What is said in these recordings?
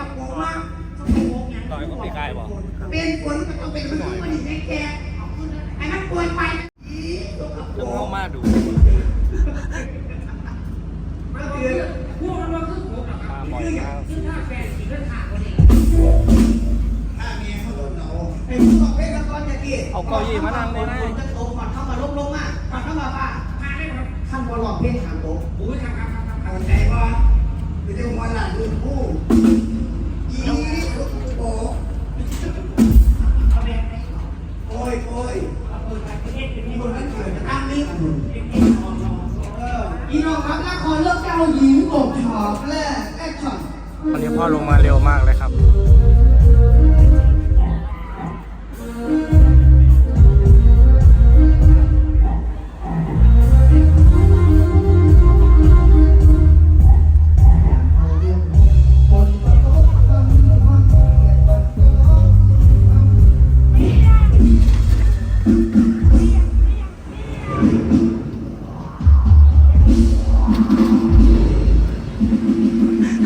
กับโปงมากสมองอย่างต่อยก็ไม่กล้าบอก เป็นฝนก็ต้องเป็นคนที่มันในแกไอ้มันกวนไปตัวกับโปจมงมาดูมาเตือนพวกเราคือโปงกับตาบอดมากซึ่งถ้าแฟนสีเลือดขาดคนนี้ถ้าเมียเขาโดนเราไอ้พวกเป็นละครจะกี่เอาเก้าอี้มานั่งเลยนะจะตกก่อนเข้ามาลบลงมาะก่อนเข้ามาป่ะพาได้ครับท่านบอลหลอกเพศถามโต๊ะอุ้ยครับครับครับใจว่าอยู่ในหัวหลังดูผู้ อีน้องครับละครเรื่องเจ้าหญิงกบฉอกและแอคชั่น วันนี้พ่อลงมาเร็วมากเลยครับ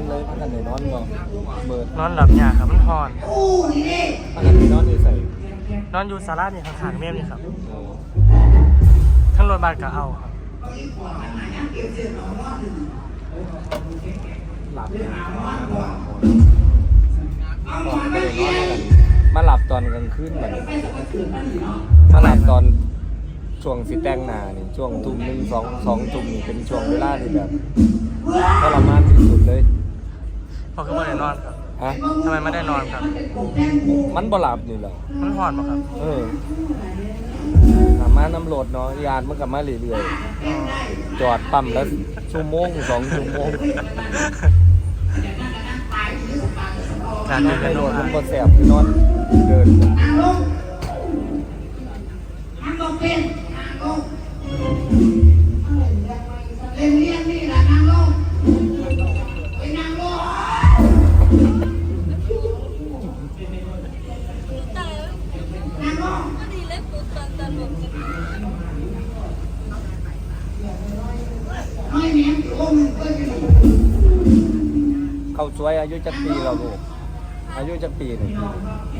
อนเลยพักกันได้นอนบ่เบิดนอนหลับยากครับมันหอนกูนี่เองพักกันได้นอนอยู่ใส่นอนอยู่ศาลานี่ข้างๆเมมนี่ครับเออทั้งรถบัสก็เอาครับหลับอยู่ก่อนไม่ได้นอนกันมาหลับตอนกลางคืนแบบมาหลับตอนช่วงสิแต่งหน้านี่ช่วงทุ่มหนึ่งสองสองทุ่มนี่เป็นช่วงเวลาที่แบบทรมานที่สุดเลยพ อคือไม่ได้นอนครับฮะทำไมไม่ได้นอนครับ มันบ่หลับนี่เหรอมันหอนปะครับเออถามมาน้ำโหลดเนาะยานมันกลับมาเรื่อยๆจอดปั๊มแล้วชั่วโมงสองชั่วโมงการเดินไม่เล่นโหลลดงมันมาก็แสบคือนอนเดิน เนียนโอ้มึงก็อยู่เขาสวยอายุจักปีเราลูกอายุจักปีหนึ่ง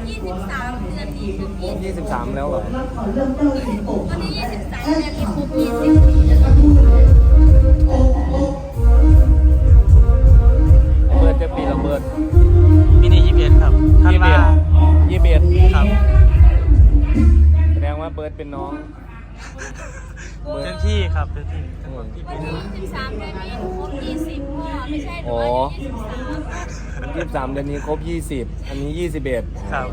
ยี่สิบสามเดือนนี้ครบยี่สิบยี่สิบสามแล้วเหรอวันนี้ยี่สิบสามเดือนนี้ครบยี่สิบปีเบิร์ดจะปีละเบิร์ดมินิยี่สิบเอ็ดครับท่านยี่สิบว่าเอ็ดยี่สิบเอ็ดครับแสดง ว่าเบิร์ดเป็นน้อง เต็มที่ครับเต็มที่วันนี้ยี่สิบสามเดือนนี้ครบยี่สิบพ่อไม่ใช่หนูอ๋ออายุยี่สิบสามยี่สิบสามเดือนนี้ครบยี่สิบอันนี้ยี่สิบเอ็ดครับ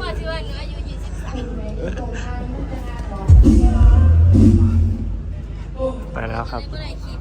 พ่อชื่อว่าหนูอายุยี่สิบสามไปแล้วครับ เมื่อไหร่ขี่